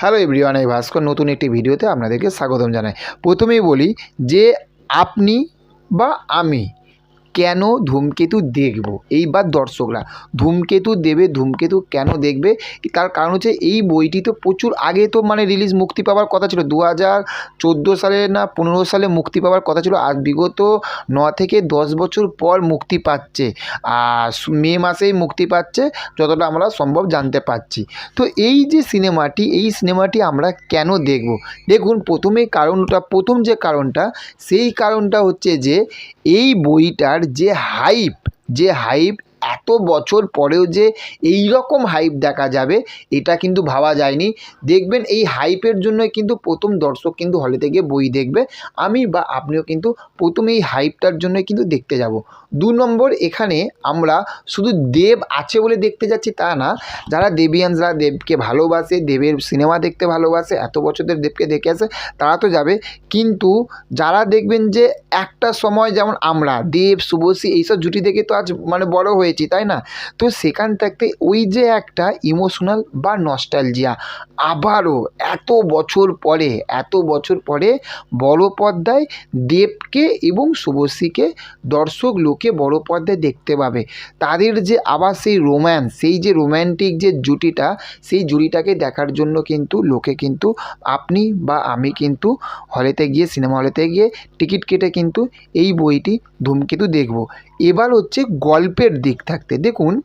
Hello everyone এই ভাস্কর। নতুন একটি ভিডিওতে আপনাদেরকে স্বাগতম জানাই। প্রথমেই বলি যে আপনি বা আমি কেন ধূমকেতু দেখব? এইবার দর্শকরা, ধূমকেতু দেবে, ধূমকেতু কেন দেখবে? তার কারণ হচ্ছে এই বইটি তো প্রচুর আগে তো মানে রিলিজ মুক্তি পাওয়ার কথা ছিল। দু হাজার চোদ্দ সালে না পনেরো সালে মুক্তি পাওয়ার কথা ছিল। আজ বিগত ন থেকে দশ বছর পর মুক্তি পাচ্ছে। আর মে মাসেই মুক্তি পাচ্ছে, যতটা আমরা সম্ভব জানতে পারছি। তো এই যে সিনেমাটি, এই সিনেমাটি আমরা কেন দেখব? দেখুন, প্রথমেই কারণটা, প্রথম যে কারণটা, সেই কারণটা হচ্ছে যে, এই বইটার যে হাইপ যে হাইপ বছর পরেও যে এই রকম হাইপ দেখা যাবে, এটা কিন্তু ভাবা যায়নি। দেখবেন এই হাইপের জন্যই কিন্তু প্রথম দর্শক কিন্তু হলেতে থেকে বই দেখবে। আমি বা আপনিও কিন্তু প্রথমে এই হাইপটার জন্যই কিন্তু দেখতে যাব। দু নম্বর এখানে আমরা শুধু দেব আছে বলে দেখতে যাচ্ছি তা না, যারা দেবিয়ানসরা দেবকে ভালোবাসে, দেবের সিনেমা দেখতে ভালোবাসে, এত বছর ধরে দেবকে দেখে আসে, তারা তো যাবে। কিন্তু যারা দেখবেন যে একটা সময় যেমন আমরা, দেব, শুভশ্রী, এইসব জুটি দেখে তো আজ মানে বড় হয়েছি, তাই না? তো সেখান থাকতে ওই যে একটা ইমোশনাল বা নস্টালজিয়া আবারও এত বছর পরে, এত বছর পরে বড় পর্দায় দেবকে এবং শুভশ্রীকে দর্শক লোকে বড় পর্দায় দেখতে পাবে। তাদের যে আবার সেই রোম্যান্স সেই যে রোম্যান্টিক যে জুটিটা, সেই জুটিটাকে দেখার জন্য কিন্তু লোকে কিন্তু আপনি বা আমি কিন্তু হলেতে গিয়ে সিনেমা হলেতে গিয়ে টিকিট কেটে কিন্তু এই বইটি ধূমকেতু দেখব। এবার হচ্ছে গল্পের দিক থাকতে দেখুন,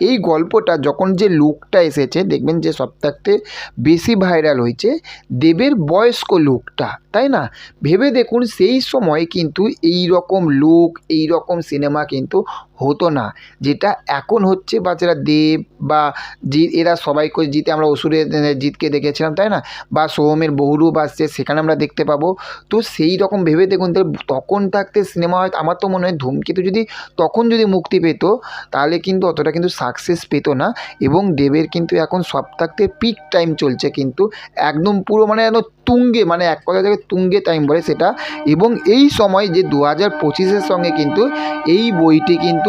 এই গল্পটা যখন যে লুকটা এসেছে, দেখবেন যে থাকতে বেশি ভাইরাল হয়েছে দেবের বয়স্ক লুকটা, তাই না? ভেবে দেখুন সেই সময় কিন্তু এই রকম লুক এই রকম সিনেমা কিন্তু হতো না। যেটা এখন হচ্ছে বা যারা দেব বা জিৎ এরা সবাই করে জিতে আমরা অসুরের আহ, জিতকে দেখেছিলাম তাই না? বা সোহমের বহুরূপ আসছে সেখানে আমরা দেখতে পাবো। তো সেই রকম ভেবে দেখুন তাহলে তখন থাকতে সিনেমা হয়তো আমার তো মনে হয় ধূমকেতু যদি তখন যদি মুক্তি পেত তাহলে কিন্তু অতটা কিন্তু সাকসেস পেতো না। এবং দেবের কিন্তু এখন সব থাকতে পিক টাইম চলছে কিন্তু একদম পুরো মানে একদম তুঙ্গে মানে এক কথা থেকে তুঙ্গে টাইম বলে সেটা। এবং এই সময় যে দু হাজার পঁচিশের সঙ্গে কিন্তু এই বইটি কিন্তু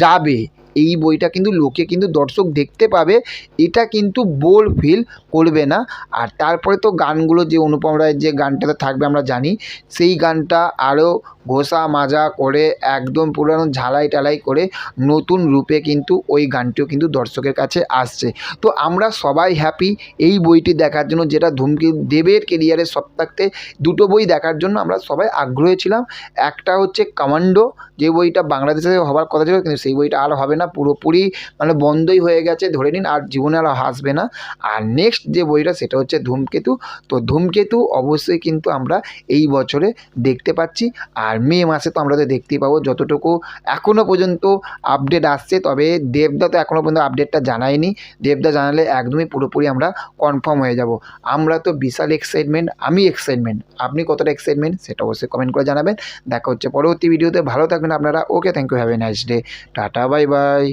যাবে। এই বইটা কিন্তু লোকে কিন্তু দর্শক দেখতে পাবে। এটা কিন্তু বোর ফিল করবে না। আর তারপরে তো গানগুলো যে অনুপম রায়ের যে গানটাতে থাকবে আমরা জানি, সেই গানটা আরও ঘোষা মাজা করে একদম পুরানো ঝালাই টালাই করে নতুন রূপে কিন্তু ওই গানটিও কিন্তু দর্শকের কাছে আসছে। তো আমরা সবাই হ্যাপি এই বইটি দেখার জন্য, যেটা ধূমকে দেবের কেরিয়ারের থাকতে দুটো বই দেখার জন্য আমরা সবাই আগ্রহী ছিলাম। একটা হচ্ছে কমান্ডো যে বইটা বাংলাদেশে হবার কথা ছিল, কিন্তু সেই বইটা আর হবে না। পুরোপুরি মানে বন্ধই হয়ে গেছে, ধরে নিন, আর জীবনে আর আসবে না। আর নেক্সট যে বইটা, সেটা হচ্ছে ধূমকেতু। তো ধূমকেতু অবশ্যই কিন্তু আমরা এই বছরে দেখতে পাচ্ছি। আর মে মাসে তো আমরা তো দেখতেই পাবো। যতটুকু এখনও পর্যন্ত আপডেট আসছে, তবে দেবদা তো এখনও পর্যন্ত আপডেটটা জানায়নি। দেবদা জানালে একদমই পুরোপুরি আমরা কনফার্ম হয়ে যাব। আমরা তো বিশাল এক্সাইটমেন্ট আমি এক্সাইটমেন্ট আপনি কতটা এক্সাইটমেন্ট সেটা অবশ্যই কমেন্ট করে জানাবেন। দেখা হচ্ছে পরবর্তী ভিডিওতে ভালো থাকবেন আপনারা okay thank you have a nice day tata bye bye